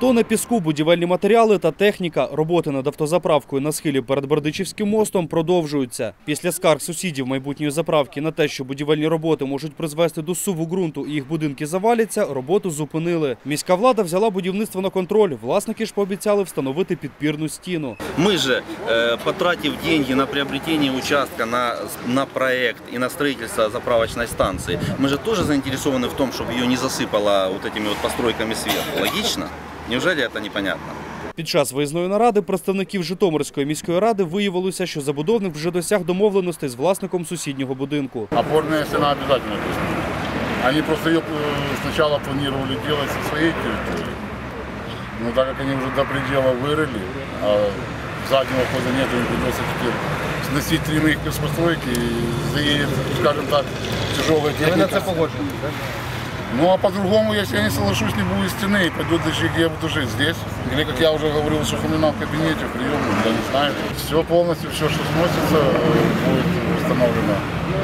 Тони піску, будівельні матеріали та техніка. Роботи над автозаправкою на схилі перед Бердичівським мостом продовжуються. Після скарг сусідів майбутньої заправки на те, що будівельні роботи можуть призвести до суву ґрунту і їх будинки заваляться, роботу зупинили. Міська влада взяла будівництво на контроль. Власники ж пообіцяли встановити підпірну стіну. Мы же, э, потратив деньги на приобретение участка, на, на проект и на строительство заправочной станции, мы же тоже заинтересованы в том, чтобы ее не засыпало вот этими вот постройками сверху. Логично? Неужели это непонятно? Під час виїзної наради представників Житомирської міської ради виявилося, що забудовник вже досяг домовленостей з власником сусіднього будинку. Опорная стена обязательно должна быть. Они просто ее э, сначала планировали делать со своей территории. Но так как они уже до предела вырыли, а заднего хода нет, им придется теперь сносить три моих постройки и заедет, скажем так, тяжелая техника. Ну а по-другому, если я не соглашусь, не будет стены, и пойдет дождь, где я буду жить здесь. Или, как я уже говорил, что у меня в кабинете, в приемном, я не знаю. Все полностью, все, что сносится, э, будет установлено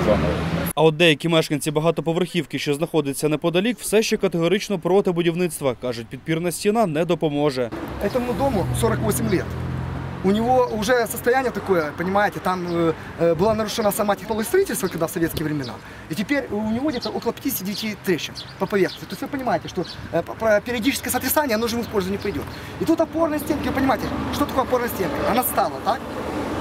заново. А от деякі мешканці багатоповерхівки, що знаходиться неподалік, все ще категорично проти будівництва. кажуть, підпірна стіна не допоможе. Этому дому 48 лет. У него уже состояние такое, понимаете, там э, э, была нарушена сама технология строительства, когда в советские времена. И теперь у него где-то около 59 трещин по поверхности. То есть вы понимаете, что э, периодическое сотрясание, оно же в использование не пойдет. И тут опорная стенка, вы понимаете, что такое опорная стенка? Она стала, так?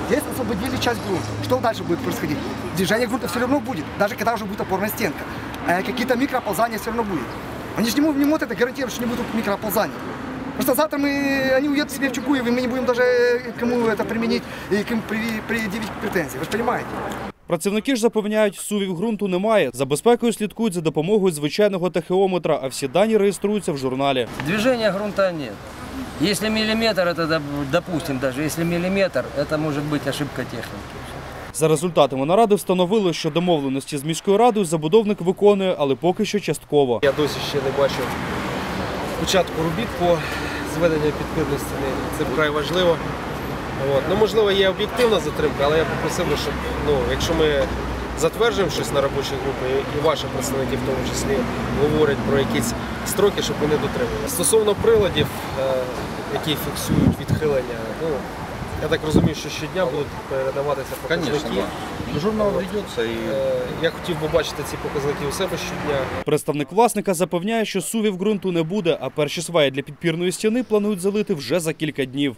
Здесь освободили часть грунта. Что дальше будет происходить? Движение грунта все равно будет, даже когда уже будет опорная стенка. Э, какие-то микрооползания все равно будет. Они же не не могут это гарантировать, что не будут микрооползаний. Просто завтра мы, они уедут себе в Чукуев, и мы не будем даже э, кому это применить и кому при- предъявить претензии. Вы же понимаете? Працівники ж запевняють, сувів ґрунту немає. За безпекою слідкують за допомогою звичайного тахеометра, а всі дані реєструються в журналі. Движения грунта нет. Если миллиметр, это, доп- допустим, даже если миллиметр, это может быть ошибка техники. За результатами наради встановили, що домовленості з міською радою забудовник виконує, але поки що частково. Я досі ще не бачив початку робіт по зведенню підпірної стіни. Це вкрай важливо. От. Ну, можливо, є об'єктивна затримка, але я попросив би, щоб ну, якщо ми затверджуємо щось на робочій групі, і- ваші представники в тому числі говорять про якісь строки, щоб вони дотримувалися. Стосовно приладів, е, які фіксують відхилення, ну, я так розумію, що щодня будуть передаватися показники. Конечно, да. Журнал ведеться и Е, Я хотів би бачити ці показники у себе щодня. Представник власника запевняє, що сувів ґрунту не буде, а перші сваї для підпірної стіни планують залити вже за кілька днів.